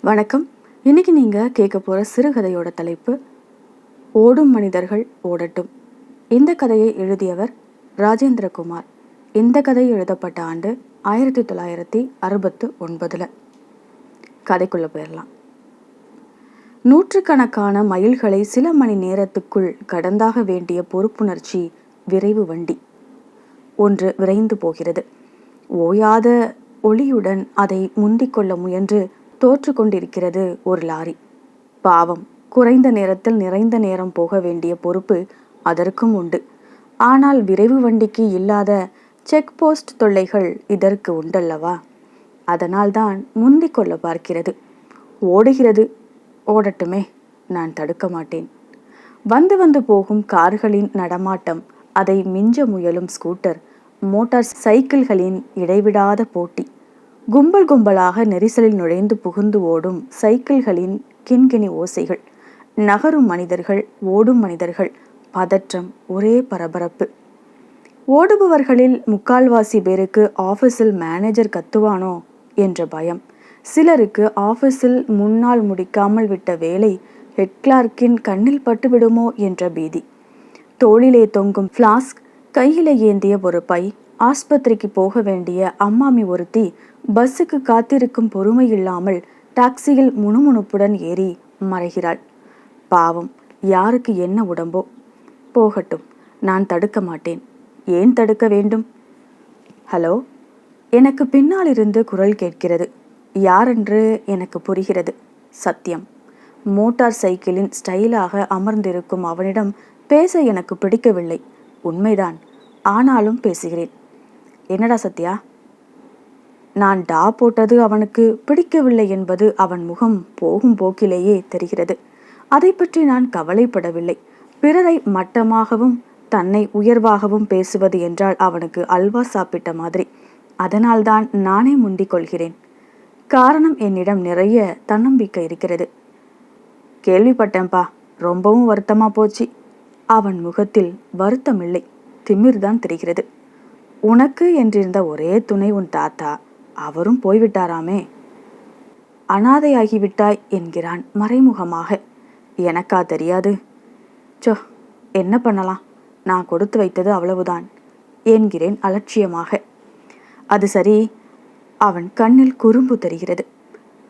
வணக்கம். இன்னைக்கு நீங்கள் கேட்க போகிற சிறுகதையோட தலைப்பு ஓடும் மனிதர்கள் ஓடட்டும். இந்த கதையை எழுதியவர் ராஜேந்திரகுமார். இந்த கதை எழுதப்பட்ட ஆண்டு ஆயிரத்தி தொள்ளாயிரத்தி அறுபத்து ஒன்பதில். கதைக்குள்ளே போயிடலாம் நூற்றுக்கணக்கான மைல்களை சில மணி நேரத்துக்குள் கடந்தாக வேண்டிய பொறுப்புணர்ச்சி விரைவு வண்டி. ஒன்று விரைந்து போகிறது. ஓயாத ஒளியுடன் அதை முந்திக்கொள்ள முயன்று தோற்று கொண்டிருக்கிறது ஒரு லாரி. பாவம் குறைந்த நேரத்தில் நிறைந்த நேரம் போக வேண்டிய பொறுப்பு அதற்கும் உண்டு. ஆனால் விரைவு வண்டிக்கு இல்லாத செக் போஸ்ட் தொல்லைகள் இதற்கு உண்டல்லவா? அதனால்தான் முந்திக் கொள்ள பார்க்கிறது. ஓடுகிறது. ஓடட்டுமே நான் தடுக்க மாட்டேன். வந்து வந்து போகும் கார்களின் நடமாட்டம் அதை மிஞ்ச முயலும் ஸ்கூட்டர் மோட்டார் சைக்கிள்களின் இடைவிடாத போட்டி. கும்பல் கும்பலாக நெரிசலில் நுழைந்து புகுந்து ஓடும் சைக்கிள்களின் கிண்கிணி ஓசைகள். நகரும் மனிதர்கள் ஓடும் மனிதர்கள் பதற்றம் ஒரே பரபரப்பு. ஓடுபவர்களில் முக்கால்வாசி பேருக்கு ஆஃபீஸில் மேனேஜர் கத்துவானோ என்ற பயம். சிலருக்கு ஆஃபீஸில் முன்னால் முடிக்காமல் விட்ட வேலை ஹெட் கிளார்க்கின் கண்ணில் பட்டுவிடுமோ என்ற பீதி. தோளிலே தொங்கும் ஃப்ளாஸ்க் கையிலே ஏந்திய ஒரு பை ஆஸ்பத்திரிக்கு போக வேண்டிய அம்மாமி ஒருத்தி பஸ்ஸுக்கு காத்திருக்கும் பொறுமை இல்லாமல் டாக்ஸியில் முணுமுணுப்புடன் ஏறி மறைகிறாள். பாவம் யாருக்கு என்ன உடம்போ? போகட்டும் நான் தடுக்க மாட்டேன். ஏன் தடுக்க வேண்டும்? ஹலோ எனக்கு பின்னால் இருந்து குரல் கேட்கிறது. யாரென்று எனக்கு புரிகிறது. சத்தியம் மோட்டார் சைக்கிளின் ஸ்டைலாக அமர்ந்திருக்கும் அவனிடம் பேச எனக்கு பிடிக்கவில்லை. உண்மைதான் ஆனாலும் பேசுகிறேன். என்னடா சத்யா? நான் டா போட்டது அவனுக்கு பிடிக்கவில்லை என்பது அவன் முகம் போகும் போக்கிலேயே தெரிகிறது. அதை பற்றி நான் கவலைப்படவில்லை. பிறரை மட்டமாகவும் தன்னை உயர்வாகவும் பேசுவது என்றால் அவனுக்கு அல்வா சாப்பிட்ட மாதிரி. அதனால்தான் நானே முந்திக் கொள்கிறேன். காரணம் என்னிடம் நிறைய தன்னம்பிக்கை இருக்கிறது. கேள்விப்பட்டேன்பா ரொம்பவும் வருத்தமா போச்சு. அவன் முகத்தில் வருத்தமில்லை. திமிர்தான் தெரிகிறது. உனக்கு என்றிருந்த ஒரே துணை உன் தாத்தா. அவரும் போய்விட்டாராமே. அனாதையாகிவிட்டாய் என்கிறான் மறைமுகமாக. எனக்கா தெரியாது. சோ என்ன பண்ணலாம்? நான் கொடுத்து வைத்தது அவ்வளவுதான் என்கிறேன் அலட்சியமாக. அது சரி அவன் கண்ணில் குறும்பு தெரிகிறது.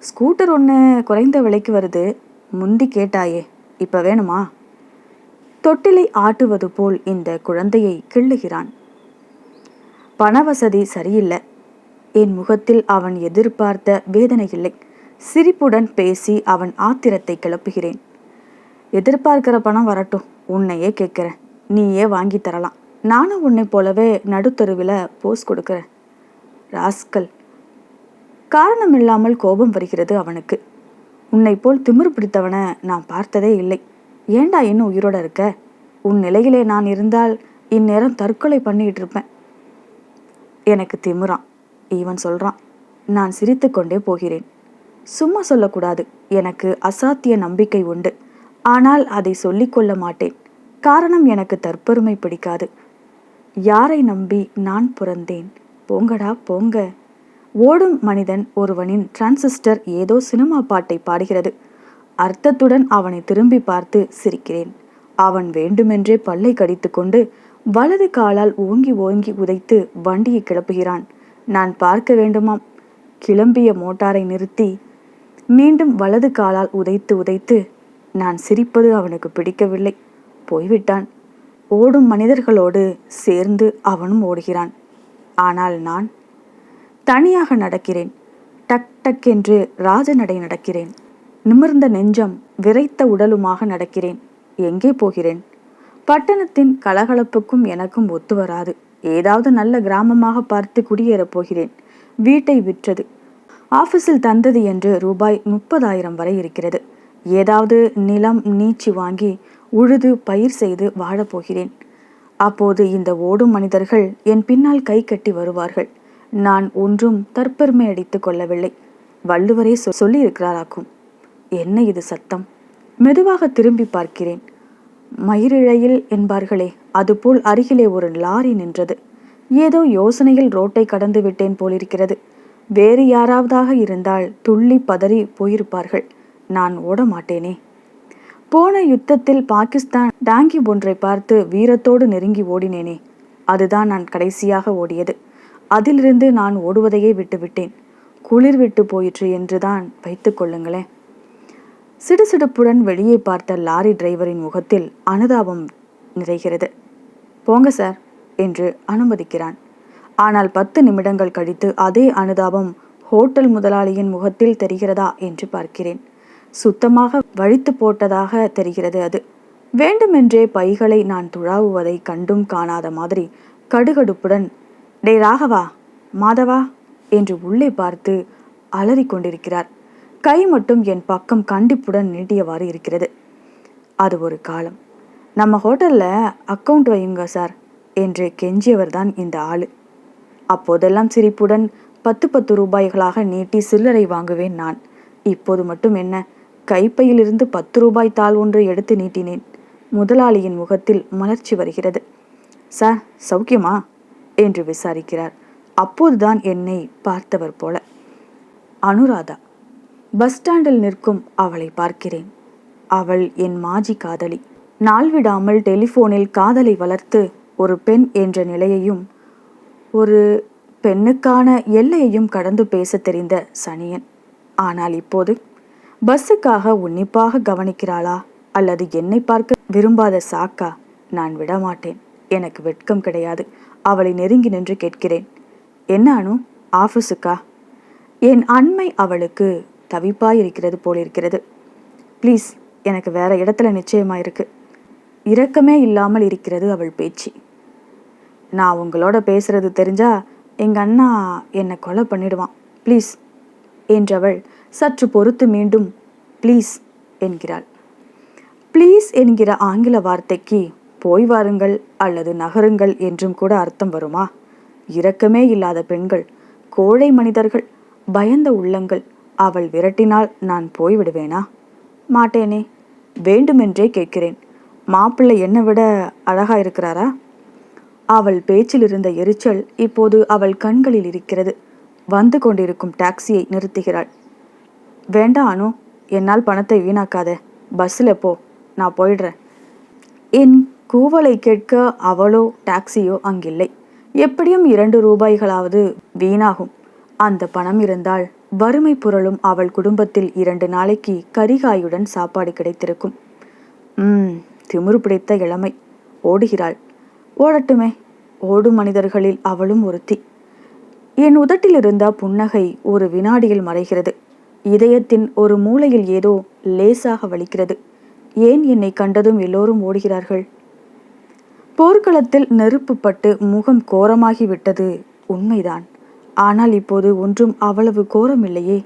ஸ்கூட்டர் ஒன்று குறைந்த விலைக்கு வருது. முந்தி கேட்டாயே இப்போ வேணுமா? தொட்டிலை ஆட்டுவது போல் இந்த குழந்தையை கிள்ளுகிறான். பணவசதி சரியில்லை. என் முகத்தில் அவன் எதிர்பார்த்த வேதனை இல்லை சிரிப்புடன் பேசி அவன் ஆத்திரத்தை கிளப்புகிறேன். எதிர்பார்க்கிற பணம் வரட்டும். உன்னையே கேட்குறேன். நீயே வாங்கி தரலாம். நானும் உன்னை போலவே நடுத்தருவில் போஸ் கொடுக்குறேன். ராஸ்கல். காரணம் இல்லாமல் கோபம் வருகிறது அவனுக்கு. உன்னை போல் திமிர் பிடித்தவனை நான் பார்த்ததே இல்லை. ஏண்டா இன்னும் உயிரோட இருக்க? உன் நிலையிலே நான் இருந்தால் இந்நேரம் தற்கொலை பண்ணிட்டு இருப்பேன். எனக்கு திமுறான் இவன் சொல்றான் நான் சிரித்து கொண்டே போகிறேன். சும்மா சொல்லக்கூடாது. எனக்கு அசாத்திய நம்பிக்கை உண்டு. ஆனால் அதை சொல்லிக்கொள்ள மாட்டேன். காரணம் எனக்கு தற்பெருமை பிடிக்காது. யாரை நம்பி நான் பிறந்தேன்? போங்கடா போங்க. ஓடும் மனிதன் ஒருவனின் டிரான்சிஸ்டர் ஏதோ சினிமா பாட்டை பாடுகிறது. அர்த்தத்துடன் அவனை திரும்பி பார்த்து சிரிக்கிறேன். அவன் வேண்டுமென்றே பல்லை கடித்துக்கொண்டு வலது காலால் ஓங்கி ஓங்கி உதைத்து வண்டியை கிளப்புகிறான். நான் பார்க்க வேண்டுமாம். கிளம்பிய மோட்டாரை நிறுத்தி மீண்டும் வலது காலால் உதைத்து உதைத்து நான் சிரிப்பது அவனுக்கு பிடிக்கவில்லை. போய்விட்டான். ஓடும் மனிதர்களோடு சேர்ந்து அவனும் ஓடுகிறான். ஆனால் நான் தனியாக நடக்கிறேன். டக் டக் என்று ராஜநடை நடக்கிறேன். நிமிர்ந்த நெஞ்சம் விரைத்த உடலுமாக நடக்கிறேன். எங்கே போகிறேன்? பட்டணத்தின் கலகலப்புக்கும் எனக்கும் ஒத்து வராது. ஏதாவது நல்ல கிராமமாக பார்த்து குடியேறப் போகிறேன். வீட்டை விற்றது. ஆபீஸில் தந்தது என்று ரூபாய் முப்பதாயிரம் வரை இருக்கிறது. ஏதாவது நிலம் நீச்சி வாங்கி உழுது பயிர் செய்து வாழப்போகிறேன் அப்போது இந்த ஓடும் மனிதர்கள் என் பின்னால் கை கட்டி வருவார்கள். நான் ஒன்றும் தற்பெருமை அடித்துக் கொள்ளவில்லை. வள்ளுவரே சொல்லியிருக்கிறாராக்கும். என்ன இது சத்தம்? மெதுவாக திரும்பி பார்க்கிறேன். மயிரிழையில் என்பார்களே அதுபோல் அருகிலே ஒரு லாரி நின்றது. ஏதோ யோசனையில் ரோட்டை கடந்து விட்டேன் போலிருக்கிறது. வேறு யாராவதாக இருந்தால் துள்ளி பதறி போயிருப்பார்கள். நான் ஓட மாட்டேனே போன யுத்தத்தில் பாகிஸ்தான் டாங்கி ஒன்றை பார்த்து வீரத்தோடு நெருங்கி ஓடினேனே. அதுதான் நான் கடைசியாக ஓடியது. அதிலிருந்து நான் ஓடுவதையே விட்டுவிட்டேன். குளிர் விட்டு போயிற்று என்றுதான் வைத்துக் கொள்ளுங்களேன். சிடுசிடுப்புடன் வெளியே பார்த்த லாரி டிரைவரின் முகத்தில் அனுதாபம் நிறைகிறது. போங்க சார் என்று அனுமதிக்கிறான். ஆனால் பத்து நிமிடங்கள் கழித்து அதே அனுதாபம் ஹோட்டல் முதலாளியின் முகத்தில் தெரிகிறதா? என்று பார்க்கிறேன். சுத்தமாக வழித்து போட்டதாக தெரிகிறது அது. வேண்டுமென்றே பைகளை நான் துழாவுவதை கண்டும் காணாத மாதிரி கடுகடுப்புடன் டே ராகவா மாதவா என்று உள்ளே பார்த்து அலறிக்கொண்டிருக்கிறார். கை மட்டும் என் பக்கம் கண்டிப்புடன் நீட்டியவாறு இருக்கிறது. அது ஒரு காலம். நம்ம ஹோட்டலில் அக்கௌண்ட் வையுங்க சார் என்று கெஞ்சியவர்தான் இந்த ஆள். அப்போதெல்லாம் சிரிப்புடன் பத்து பத்து ரூபாய்களாக நீட்டி சில்லறை வாங்குவேன் நான். இப்போது மட்டும் என்ன? கைப்பையிலிருந்து பத்து ரூபாய் தாள் ஒன்று எடுத்து நீட்டினேன். முதலாளியின் முகத்தில் மலர்ச்சி வருகிறது. சார் சௌக்கியமா? என்று விசாரிக்கிறார். அப்போதுதான் என்னை பார்த்தவர் போல. அனுராதா பஸ் ஸ்டாண்டில் நிற்கும் அவளை பார்க்கிறேன். அவள் என் மாஜி காதலி. நாள் விடாமல் டெலிஃபோனில் காதலை வளர்த்து ஒரு பெண் என்ற நிலையையும் ஒரு பெண்ணுக்கான எல்லையையும் கடந்து பேச தெரிந்த சனியன். ஆனால் இப்போது பஸ்ஸுக்காக உன்னிப்பாக கவனிக்கிறாளா? அல்லது என்னை பார்க்க விரும்பாத சாக்கா? நான் விடமாட்டேன். எனக்கு வெட்கம் கிடையாது. அவளை நெருங்கி நின்று கேட்கிறேன். என்ன அனு? ஆஃபீஸுக்கா? என் அண்மை அவளுக்கு தவிப்பாய் இருக்கிறது போல் இருக்கிறது ப்ளீஸ் எனக்கு வேற இடத்துல நிச்சயமாக இருக்கு இரக்கமே இல்லாமல் இருக்கிறது அவள் பேச்சு. நான் உங்களோட பேசுறது தெரிஞ்சா எங்கள் அண்ணா என்னை கொலை பண்ணிடுவான். ப்ளீஸ் என்றவள் சற்று பொறுத்து மீண்டும் ப்ளீஸ் என்கிறாள். ப்ளீஸ் என்கிற ஆங்கில வார்த்தைக்கு போய் வாருங்கள் அல்லது நகருங்கள் என்றும் கூட அர்த்தம் வருமா? இரக்கமே இல்லாத பெண்கள் கோழை மனிதர்கள் பயந்த உள்ளங்கள் அவள் விரட்டினால் நான் போய்விடுவேனா? மாட்டேனே வேண்டுமென்றே கேட்கிறேன். மாப்பிள்ளை என்னை விட அழகா இருக்கிறாரா? அவள் பேச்சில் இருந்த எரிச்சல் இப்போது அவள் கண்களில் இருக்கிறது. வந்து கொண்டிருக்கும் டாக்ஸியை நிறுத்துகிறாள். வேண்டாம் அனு என்னால் பணத்தை வீணாக்காத. பஸ்ஸில் போ நான் போயிடுறேன். என் கூவலை கேட்க அவளோ டாக்ஸியோ அங்கில்லை. எப்படியும் இரண்டு ரூபாய்களாவது வீணாகும். அந்த பணம் இருந்தால் வறுமை புரளும் அவள் குடும்பத்தில் இரண்டு நாளைக்கு கரிகாயுடன் சாப்பாடு கிடைத்திருக்கும். ம் திமிரு பிடித்த இளமை. ஓடுகிறாள். ஓடட்டுமே. ஓடும் மனிதர்களில் அவளும் ஒருத்தி. என் உதட்டில் இருந்த புன்னகை ஒரு வினாடியில் மறைகிறது. இதயத்தின் ஒரு மூலையில் ஏதோ லேசாக வலிக்கிறது. ஏன் என்னை கண்டதும் எல்லோரும் ஓடுகிறார்கள்? போர்க்களத்தில் நெருப்பு பட்டு முகம் கோரமாகிவிட்டது உண்மைதான். ஆனால் இப்போது ஒன்றும் அவ்வளவு கோரமில்லையே.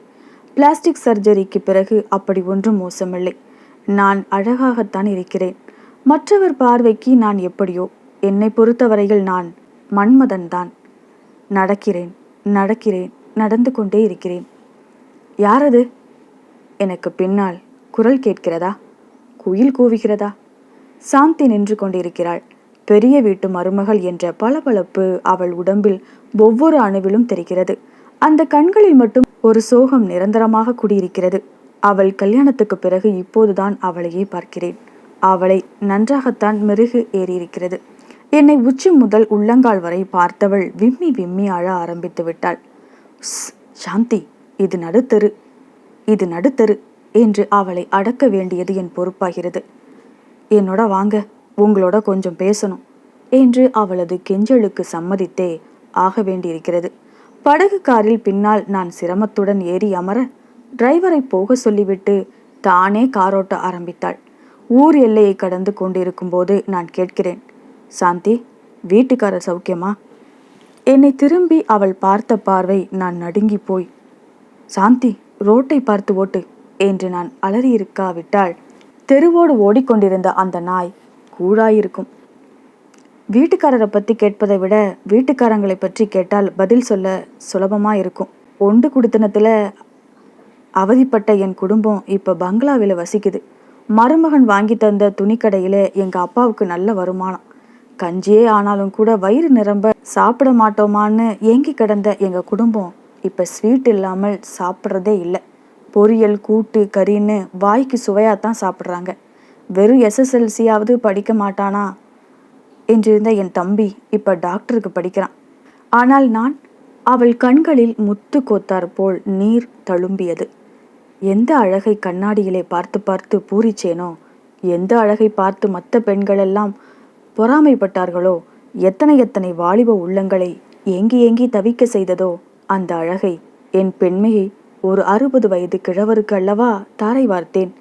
பிளாஸ்டிக் சர்ஜரிக்கு பிறகு அப்படி ஒன்றும் மோசமில்லை. நான் அழகாகத்தான் இருக்கிறேன். மற்றவர் பார்வைக்கு நான் எப்படியோ? என்னை பொறுத்தவரையில் நான் மன்மதன்தான். நடக்கிறேன் நடக்கிறேன் நடந்து கொண்டே இருக்கிறேன். யாரது? எனக்கு பின்னால் குரல் கேட்கிறதா? குயில் கூவுகிறதா? சாந்தி நின்று கொண்டிருக்கிறாள். பெரிய வீட்டு மருமகள் என்ற பளபளப்பு அவள் உடம்பில் ஒவ்வொரு அணுவிலும் தெரிகிறது. அந்த கண்களில் மட்டும் ஒரு சோகம் நிரந்தரமாக குடியிருக்கிறது. அவள் கல்யாணத்துக்கு பிறகு இப்போதுதான் அவளையே பார்க்கிறேன். அவளை நன்றாகத்தான் மெருகு ஏறியிருக்கிறது. என்னை உச்சி முதல் உள்ளங்கால் வரை பார்த்தவள் விம்மி விம்மி அழ ஆரம்பித்து விட்டாள். சாந்தி இது நடுத்தரு இது நடுத்தரு என்று அவளை அடக்க வேண்டியது என் பொறுப்பாகிறது. என்னோட வாங்க உங்களோட கொஞ்சம் பேசணும் என்று அவளது கெஞ்சலுக்கு சம்மதித்தே ஆக வேண்டியிருக்கிறது. படகு காரில் பின்னால் நான் சிரமத்துடன் ஏறி அமர டிரைவரை போக சொல்லிவிட்டு தானே காரோட்ட ஆரம்பித்தாள். ஊர் எல்லையை கடந்து கொண்டிருக்கும் போது நான் கேட்கிறேன் சாந்தி வீட்டுக்காரர் சௌக்கியமா? என்னை திரும்பி அவள் பார்த்த பார்வை நான் நடுங்கி போய் சாந்தி ரோட்டை பார்த்து ஓட்டு என்று நான் அலறியிருக்காவிட்டால் தெருவோடு ஓடிக்கொண்டிருந்த அந்த நாய் கூழாயிருக்கும். வீட்டுக்காரரை பற்றி கேட்பதை விட வீட்டுக்காரங்களை பற்றி கேட்டால் பதில் சொல்ல சுலபமாக இருக்கும் ஒண்டு குடுத்தனத்தில் அவதிப்பட்ட என் குடும்பம் இப்போ பங்களாவில் வசிக்குது. மருமகன் வாங்கி தந்த துணிக்கடையில் எங்கள் அப்பாவுக்கு நல்ல வருமானம். கஞ்சியே ஆனாலும் கூட வயிறு நிரம்ப சாப்பிட மாட்டோமான்னு ஏங்கி கிடந்த எங்கள் குடும்பம் இப்போ ஸ்வீட் இல்லாமல் சாப்பிட்றதே இல்லை. பொரியல் கூட்டு கறின்னு வாய்க்கு சுவையாக தான் சாப்பிட்றாங்க. வெறும் எஸ்எஸ்எல்சியாவது படிக்க மாட்டானா? என்றிருந்த என் தம்பி இப்போ டாக்டருக்கு படிக்கிறான். ஆனால் நான் அவள் கண்களில் முத்து கோத்தார் போல் நீர் தழும்பியது. எந்த அழகை கண்ணாடியிலே பார்த்து பார்த்து பூரிச்சேனோ? எந்த அழகை பார்த்து மற்ற பெண்களெல்லாம் பொறாமைப்பட்டார்களோ? எத்தனை எத்தனை வாலிப உள்ளங்களை ஏங்கி ஏங்கி தவிக்க செய்ததோ? அந்த அழகை என் பெண்மையை ஒரு அறுபது வயது கிழவருக்கு அல்லவா தாரை வார்த்தேன்.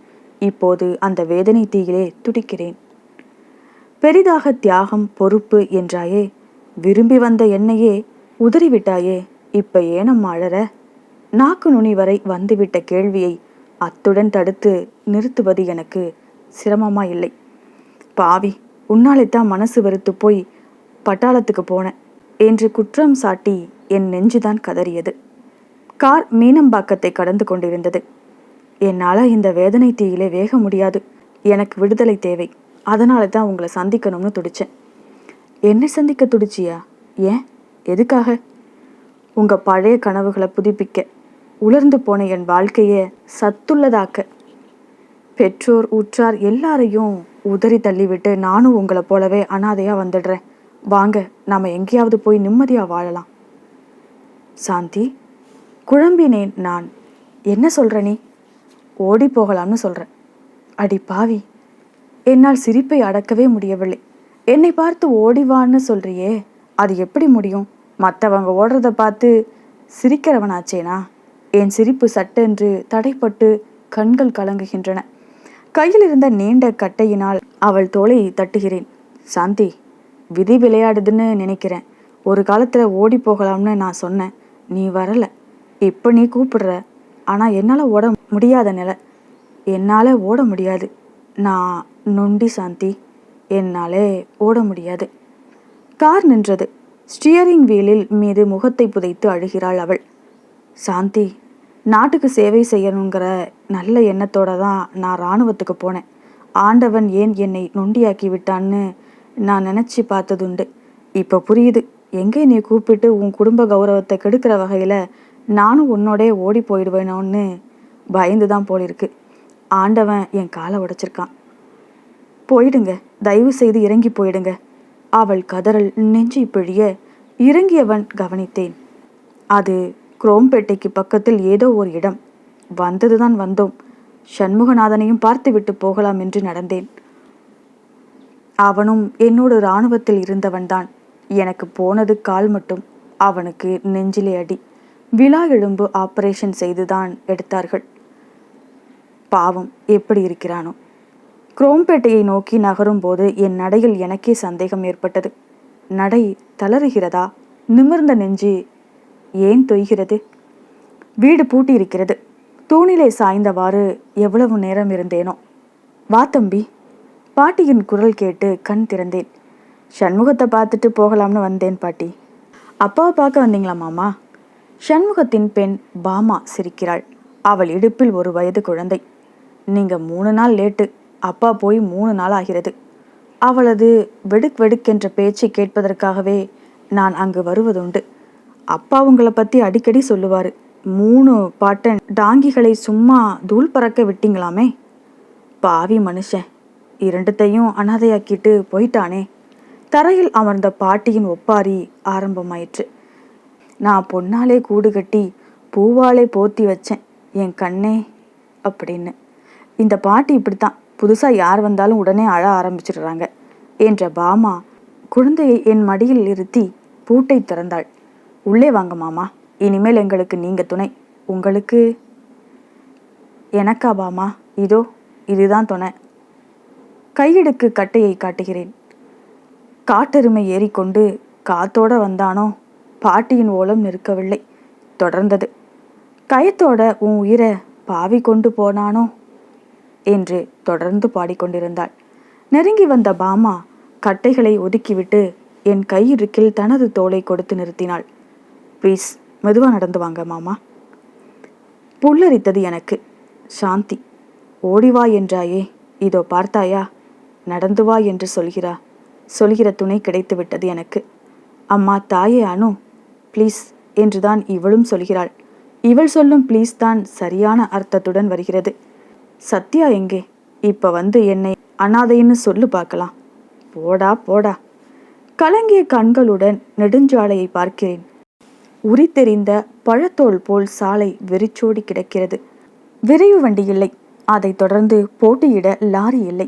இப்போது அந்த வேதனை தீயிலே துடிக்கிறேன். பெரிதாக தியாகம் பொறுப்பு என்றாயே விரும்பி வந்த என்னையே உதறிவிட்டாயே இப்ப ஏனம் அழற? நாக்கு நுனி வரை வந்துவிட்ட கேள்வியை அத்துடன் தடுத்து நிறுத்துவது எனக்கு சிரமமா இல்லை. பாவி உன்னாலைத்தான் மனசு வெறுத்து போய் பட்டாளத்துக்கு போனேன் என்று குற்றம் சாட்டி என் நெஞ்சுதான் கதறியது. கார் மீனம்பாக்கத்தை கடந்து கொண்டிருந்தது. என்னால் இந்த வேதனை தீயிலே வேக முடியாது. எனக்கு விடுதலை தேவை. அதனால தான் உங்களை சந்திக்கணும்னு துடிச்சேன். என்ன சந்திக்க துடிச்சியா? ஏன்? எதுக்காக? உங்கள் பழைய கனவுகளை புதுப்பிக்க உலர்ந்து போன என் வாழ்க்கையை சத்துள்ளதாக்க. பெற்றோர் உற்றார் எல்லாரையும் உதறி தள்ளிவிட்டு நானும் உங்களை போலவே அனாதையாக வந்துடுறேன். வாங்க நாம் எங்கேயாவது போய் நிம்மதியாக வாழலாம். சாந்தி குழம்பினேன் நான். என்ன சொல்கிற நீ? ஓடி போகலாம்னு சொல்கிறேன் அடி பாவி என்னால் சிரிப்பை அடக்கவே முடியவில்லை. என்னை பார்த்து ஓடிவான்னு சொல்றியே அது எப்படி முடியும்? மற்றவங்க ஓடுறத பார்த்து சிரிக்கிறவனாச்சேனா? என் சிரிப்பு சட்டென்று தடைப்பட்டு கண்கள் கலங்குகின்றன. கையில் இருந்த நீண்ட கட்டையினால் அவள் தோலை தட்டுகிறேன். சாந்தி விதி விளையாடுதுன்னு நினைக்கிறேன். ஒரு காலத்தில் ஓடி போகலாம்னு நான் சொன்னேன். நீ வரல. இப்போ நீ கூப்பிடுற. ஆனால் என்னால் ஓட முடியாத நிலை. என்னால் ஓட முடியாது. நான் நொண்டி சாந்தி. என்னாலே ஓட முடியாது. கார் நின்றது. ஸ்டியரிங் வீலில் மீது முகத்தை புதைத்து அழுகிறாள் அவள். சாந்தி நாட்டுக்கு சேவை செய்யணுங்கிற நல்ல எண்ணத்தோட தான் நான் இராணுவத்துக்கு போனேன். ஆண்டவன் ஏன் என்னை நொண்டியாக்கி விட்டான்னு நான் நினச்சி பார்த்ததுண்டு. இப்போ புரியுது. எங்கே நீ கூப்பிட்டு உன் குடும்ப கௌரவத்தை கெடுக்கிற வகையில் நானும் உன்னோடே ஓடி போயிடுவேனோன்னு பயந்து தான் போலிருக்கு. ஆண்டவன் என் காலை உடைச்சிருக்கான். போயிடுங்க தயவு செய்து இறங்கி போயிடுங்க. அவள் கதறல் நெஞ்சு பிழிய இறங்கியவன் கவனித்தேன். அது குரோம்பேட்டைக்கு பக்கத்தில் ஏதோ ஒரு இடம். வந்ததுதான் வந்தோம். சண்முகநாதனையும் பார்த்துவிட்டு போகலாம் என்று நடந்தேன். அவனும் என்னோடு இராணுவத்தில் இருந்தவன்தான். எனக்கு போனது கால் மட்டும். அவனுக்கு நெஞ்சிலே அடி. விழா எலும்பு ஆப்ரேஷன் செய்துதான் எடுத்தார்கள். பாவம் எப்படி இருக்கிறானோ. குரோம்பேட்டையை நோக்கி நகரும் போது என் நடையில் எனக்கே சந்தேகம் ஏற்பட்டது. நடை தளறுகிறதா? நிமிர்ந்த நெஞ்சு ஏன் தொய்கிறது? வீடு பூட்டி இருக்கிறது தூணிலே சாய்ந்தவாறு எவ்வளவு நேரம் இருந்தேனோ. வா தம்பி. பாட்டியின் குரல் கேட்டு கண் திறந்தேன். சண்முகத்தை பார்த்துட்டு போகலாம்னு வந்தேன் பாட்டி. அப்பாவை பார்க்க வந்தீங்களா மாமா? சண்முகத்தின் பெண் பாமா சிரிக்கிறாள். அவள் இடுப்பில் ஒரு வயது குழந்தை. நீங்க மூணு நாள் லேட்டு. அப்பா போய் மூணு நாள் ஆகிறது. அவளது வெடுக் வெடுக்கென்ற பேச்சை கேட்பதற்காகவே நான் அங்கு வருவதுண்டு. அப்பா உங்களை பற்றி அடிக்கடி சொல்லுவார். மூணு பாட்டன் டாங்கிகளை சும்மா தூள் பறக்க விட்டீங்களாமே? பாவி மனுஷன். இரண்டுத்தையும் அனாதையாக்கிட்டு போயிட்டானே. தரையில் அமர்ந்த பாட்டியின் ஒப்பாரி ஆரம்பமாயிற்று. நான் பொன்னாலே கூடு கட்டி பூவாலே போத்தி வச்சேன். என் கண்ணே அப்படின்னு. இந்த பாட்டி இப்படித்தான். புதுசாக யார் வந்தாலும் உடனே அழ ஆரம்பிச்சிடுறாங்க. என்ற பாமா குழந்தையை என் மடியில் இருத்தி பூட்டை திறந்தாள். உள்ளே வாங்க மாமா. இனிமேல் எங்களுக்கு நீங்கள் துணை. உங்களுக்கு? எனக்கா பாமா? இதோ இதுதான் துணை. கையெடுக்கு கட்டையை காட்டுகிறேன். காட்டெருமை ஏறிக்கொண்டு காத்தோட வந்தானோ? பாட்டியின் ஓலம் நிற்கவில்லை. தொடர்ந்தது. கயத்தோட உன் உயிரை பாவி கொண்டு போனானோ? என்று தொடர்ந்து பாடிக்கொண்டிருந்தாள். நெருங்கி வந்த பாமா கட்டைகளை ஒதுக்கிவிட்டு என் கையிருக்கில் தனது தோலை கொடுத்து நிறுத்தினாள். ப்ளீஸ் மெதுவாக நடந்து வாங்க மாமா. புல்லரித்தது எனக்கு. சாந்தி ஓடிவா என்றாயே. இதோ பார்த்தாயா? நடந்து வா என்று சொல்கிறா. சொல்கிற துணை கிடைத்து விட்டது எனக்கு. அம்மா தாயே அனு ப்ளீஸ் என்றுதான் இவளும் சொல்கிறாள். இவள் சொல்லும் ப்ளீஸ் தான் சரியான அர்த்தத்துடன் வருகிறது. சத்யா எங்கே? இப்ப வந்து என்னை அனாதைன்னு சொல்லு பார்க்கலாம். போடா போடா. கலங்கிய கண்களுடன் நெடுஞ்சாலையை பார்க்கிறேன். உரித்தெறிந்த பழத்தோல் போல் சாலை வெறிச்சோடி கிடக்கிறது. விரைவு வண்டி இல்லை. அதைத் தொடர்ந்து போட்டியிட லாரி இல்லை.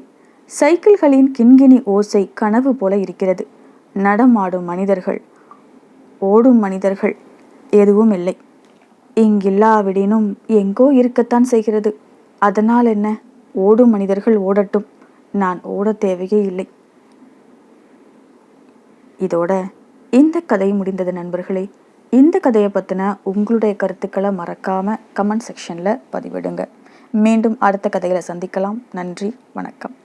சைக்கிள்களின் கிண்கிணி ஓசை கனவு போல இருக்கிறது. நடமாடும் மனிதர்கள். ஓடும் மனிதர்கள். எதுவும் இல்லை. இங்கில்லாவிடினும் எங்கோ இருக்கத்தான் செய்கிறது. அதனால் என்ன? ஓடும் மனிதர்கள் ஓடட்டும். நான் ஓட தேவையே இல்லை. இதோட இந்த கதை முடிந்தது நண்பர்களே. இந்த கதையை பற்றின உங்களுடைய கருத்துக்களை மறக்காமல் கமெண்ட் செக்ஷனில் பதிவிடுங்க. மீண்டும் அடுத்த கதைகளை சந்திக்கலாம். நன்றி வணக்கம்.